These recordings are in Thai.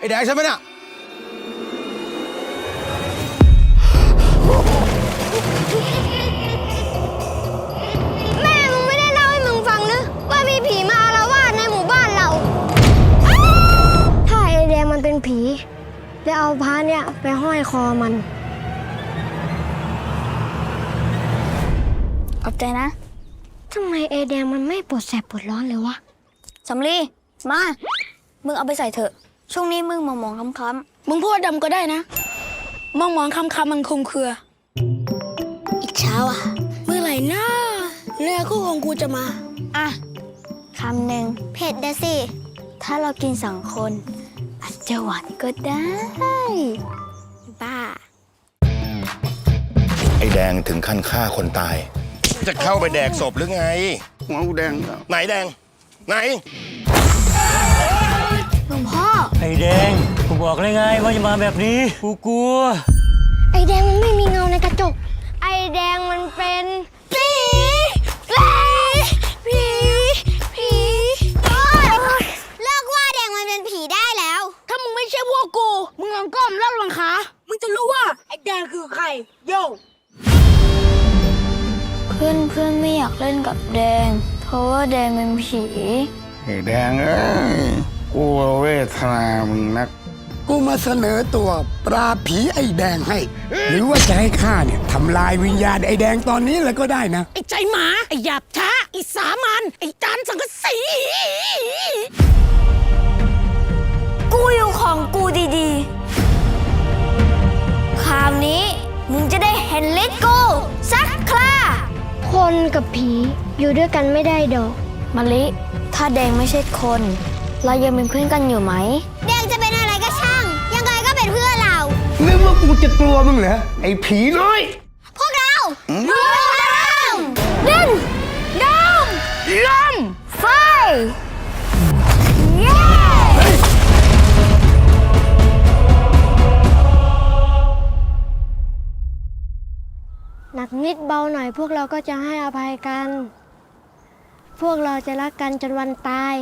ไอ้แดงใช่ไหมเนี่ยแม่มึงไม่ได้เล่าให้มึงฟังหรือว่ามีผีมาอาละวาดในหมู่บ้านเรา ถ้าไอแดงมันเป็นผีแล้วเอาพระเนี่ยไปห้อยคอมัน ขอบใจนะทำไมไอแดงมันไม่ปวดแสบปวดร้อนเลยวะ สำลีมา มึงเอาไปใส่เถอะ ช่วงนี้มึงมองมองๆคล้ำมึงพูดดำก็ได้นะ มองมองคำคำมันคลุมเครือๆอีกเช้าอะ เมื่อไหร่นะเนื้อคู่ของกูจะมา อะคำหนึ่งเผ็ดเดสิ ถ้าเรากินสองคน อาจจะหวานก็ได้ บ้า ไอ้แดงถึงขั้นฆ่าคนตาย จะเข้าไปแดกศพหรือไง หัวกูแดงแล้ว ไหนแดง ไหนหลวงพ่อ ไอ้แดงกูบอกเลยไงว่าจะมาแบบนี้ กูกลัว ไอแดงมันไม่มีเงาในกระจก ไอแดงมันเป็นผีผีผีผีเลิกว่าแดงมันเป็นผีได้แล้ว ถ้ามึงไม่ใช่พวกกู มึงลองก้มแล้วหลังขามึงจะรู้ว่าไอ้แดงคือใคร โย เพื่อนเพื่อนไม่อยากเล่นกับแดง เพราะว่าแดงเป็นผี ไอ้แดงเอ้ย กูเวทนามึงนัก กูมาเสนอตัวปราบผีไอ้แดงให้ หรือว่าจะให้ข้าเนี่ยทำลายวิญญาณไอ้แดงตอนนี้เลยก็ได้นะ ไอ้ใจหมา ไอ้หยาบช้า ไอ้สามันไอ้จานสังกะสี กูอยู่ของกูดีๆ คราวนี้มึงจะได้เห็นลิทกูสักคราคนกับผีอยู่ด้วยกันไม่ได้ดอกมะลิ ถ้าแดงไม่ใช่คน เรายังเป็นเพื่อนกันอยู่ไหมแดงจะเป็นอะไรก็ช่าง ยังไงก็เป็นเพื่อนเรา นึกว่ากูจะกลัวมึงเหรอไอ้ผีน้อย พวกเรารวมพลังดินดมลมไฟเย้หนักนิดเบาหน่อยพวกเราก็จะให้อภัยกัน พวกเราจะรักกันจนวันตาย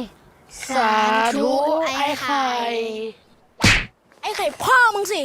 สาธุไอ้ไข่ ไอ้ไข่พ่อมึงสิ